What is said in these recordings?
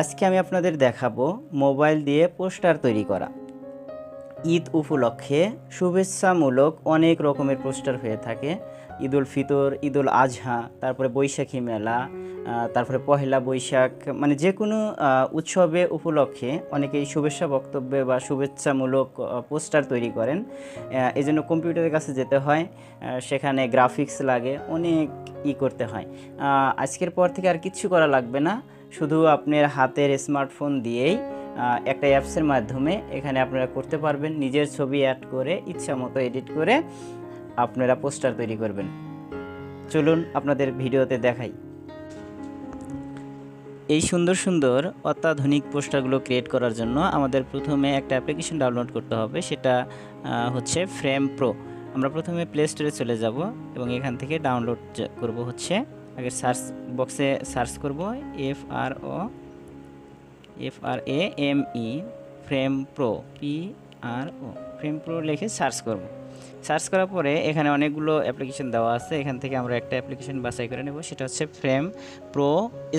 আজকে আমি আপনাদের দেখাবো মোবাইল দিয়ে পোস্টার তৈরি করা। ঈদ উপলক্ষে শুভেচ্ছামূলক অনেক রকমের পোস্টার হয়ে থাকে। ঈদ উল ফিতর, ঈদ উল আজহা তারপরে বৈশাখী মেলা তারপরে পহেলা বৈশাখ মানে যে কোনো উৎসবে উপলক্ষে অনেকেই শুভেচ্ছা বক্তব্যে বা শুভেচ্ছামূলক পোস্টার তৈরি করেন। এই জন্য কম্পিউটারের কাছে যেতে হয় সেখানে গ্রাফিক্স লাগে, অনেক ই করতে হয়। আজকের পর থেকে আর কিচ্ছু করা লাগবে না। শুধু আপনার হাতের স্মার্টফোন দিয়েই একটা অ্যাপসের মাধ্যমে এখানে আপনারা করতে পারবেন। নিজের ছবি অ্যাড করে ইচ্ছা মতো এডিট করে আপনারা পোস্টার তৈরি করবেন। চলুন আপনাদের ভিডিওতে দেখাই। এই সুন্দর সুন্দর অত্যাধুনিক পোস্টারগুলো ক্রিয়েট করার জন্য আমাদের প্রথমে একটা অ্যাপ্লিকেশন ডাউনলোড করতে হবে। সেটা হচ্ছে ফ্রেম প্রো আমরা প্রথমে প্লে স্টোরে চলে যাব এবং এখান থেকে ডাউনলোড করব হচ্ছে আগে সার্চ বক্সে সার্চ করব F R O F R A M E frame pro P R O frame pro লিখে সার্চ করব। সার্চ করার পরে এখানে অনেকগুলো অ্যাপ্লিকেশন দেওয়া আছে, এখান থেকে আমরা একটা অ্যাপ্লিকেশন বাছাই করে নেব, সেটা হচ্ছে frame pro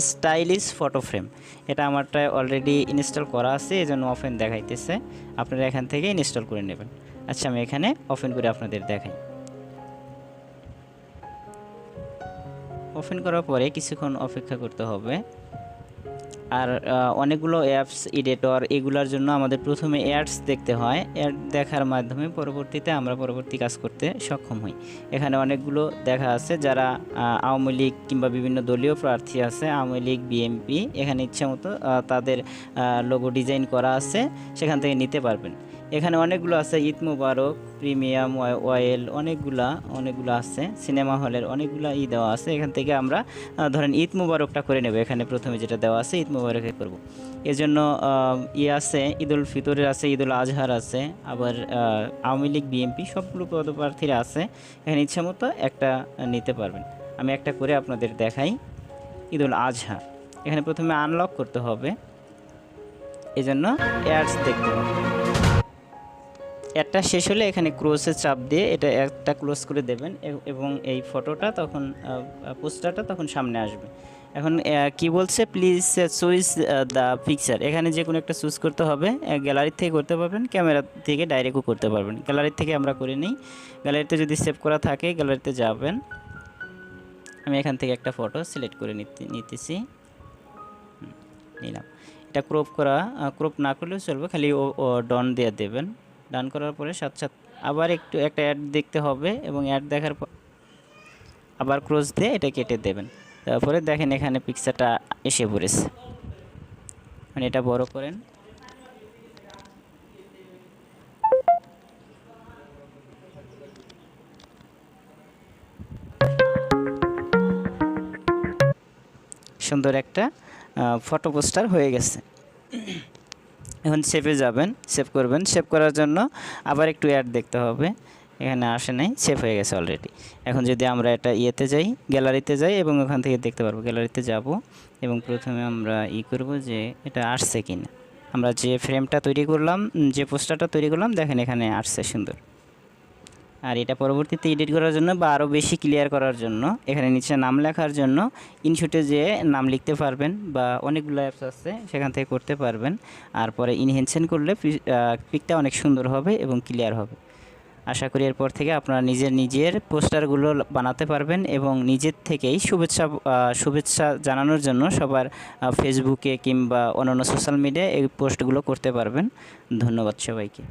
stylish photo frame এটা আমারটা অলরেডি ইনস্টল করা আছে এই জন্য ওপেন দেখাইতেছে। আপনারা এখান থেকে ইনস্টল করে নেবেন। আচ্ছা আমি এখানে ওপেন করে আপনাদের দেখাই। ওপেন করার পরে কিছুক্ষণ অপেক্ষা করতে হবে। আর অনেকগুলো অ্যাপস এডিটর এগুলোর জন্য আমাদের প্রথমে অ্যাডস দেখতে হয়। অ্যাড দেখার মাধ্যমে পরবর্তীতে আমরা পরবর্তী কাজ করতে সক্ষম হই। এখানে অনেকগুলো দেখা আছে যারা আওয়ামী লীগ কিংবা বিভিন্ন দলীয় প্রার্থী আছে, আওয়ামী লীগ বিএমপি এখানে ইচ্ছা মতো তাদের লোগো ডিজাইন করা আছে। সেখান থেকে নিতে পারবেন। এখানে অনেকগুলো আছে, ঈদ মুবারক, প্রিমিয়াম অয়েল অনেকগুলা, অনেকগুলো আছে, সিনেমা হলের অনেকগুলো ই দেওয়া আছে। এখান থেকে আমরা ধরেন ঈদ মুবারকটা করে নেব। এখানে প্রথমে যেটা দেওয়া আছে, ঈদ মুবারকে করব। এজন্য ইয়ে আছে ঈদ উল ফিতরের আছে ঈদ উল আজহার আছে, আবার আওয়ামী লীগ, বিএনপি সবগুলো পদপ্রার্থীরা আছে। এখানে ইচ্ছা মতো একটা নিতে পারবেন। আমি একটা করে আপনাদের দেখাই। ঈদ উল আজহা। এখানে প্রথমে আনলক করতে হবে। এজন্য অ্যাডস দেখতে হবে। একটা শেষ হলে এখানে ক্রোসে চাপ দিয়ে এটা একটা ক্লোজ করে দেবেন এবং এই ফটোটা তখন পোস্টারটা তখন সামনে আসবে। এখন কি বলছে? প্লিজ চুইস দ্য পিকচার এখানে যে কোনো একটা চুজ করতে হবে। গ্যালারি থেকে করতে পারবেন ক্যামেরা থেকে ডাইরেক্টও করতে পারবেন। গ্যালারি থেকে আমরা করে নিই। গ্যালারিতে যদি সেভ করা থাকে গ্যালারিতে যাবেন। আমি এখান থেকে একটা ফটো সিলেক্ট করে নিতে, নিতেছি। নিলাম। এটা ক্রপ করা ক্রপ না করলেও চলবে, খালি ও ডন দিয়ে দেবেন। ডান করার পরে সাথে সাথে আবার একটু একটা অ্যাড দেখতে হবে এবং অ্যাড দেখার পর আবার ক্রস দিয়ে এটা কেটে দেবেন। তারপরে দেখেন এখানে পিকচারটা এসে পড়েছে। মানে এটা বড় করেন। সুন্দর একটা ফটো পোস্টার হয়ে গেছে। এখন সেভে যাবেন সেভ করবেন। সেভ করার জন্য আবার একটু অ্যাড দেখতে হবে। এখানে আসে নাই সেভ হয়ে গেছে অলরেডি এখন যদি আমরা এটা ইয়েতে যাই গ্যালারিতে যাই এবং ওখান থেকে দেখতে পারব গ্যালারিতে যাব এবং প্রথমে আমরা ই করব যে এটা আসছে কিনা। আমরা যে ফ্রেমটা তৈরি করলাম যে পোস্টারটা তৈরি করলাম, দেখেন এখানে আসছে সুন্দর। আর এটা পরবর্তীতে এডিট করার জন্য বা আরও বেশি ক্লিয়ার করার জন্য, এখানে নিচে নাম লেখার জন্য ইনশুটে যে নাম লিখতে পারবেন বা অনেকগুলো অ্যাপস আছে সেখান থেকে করতে পারবেন। আর পরে ইনহেনশন করলে পিকটা অনেক সুন্দর হবে এবং ক্লিয়ার হবে। আশা করি এরপর থেকে আপনারা নিজের নিজের পোস্টারগুলো বানাতে পারবেন এবং নিজের থেকেই শুভেচ্ছা শুভেচ্ছা জানানোর জন্য সবার ফেসবুকে কিংবা অন্যান্য সোশ্যাল মিডিয়ায় এই পোস্টগুলো করতে পারবেন। ধন্যবাদ সবাইকে।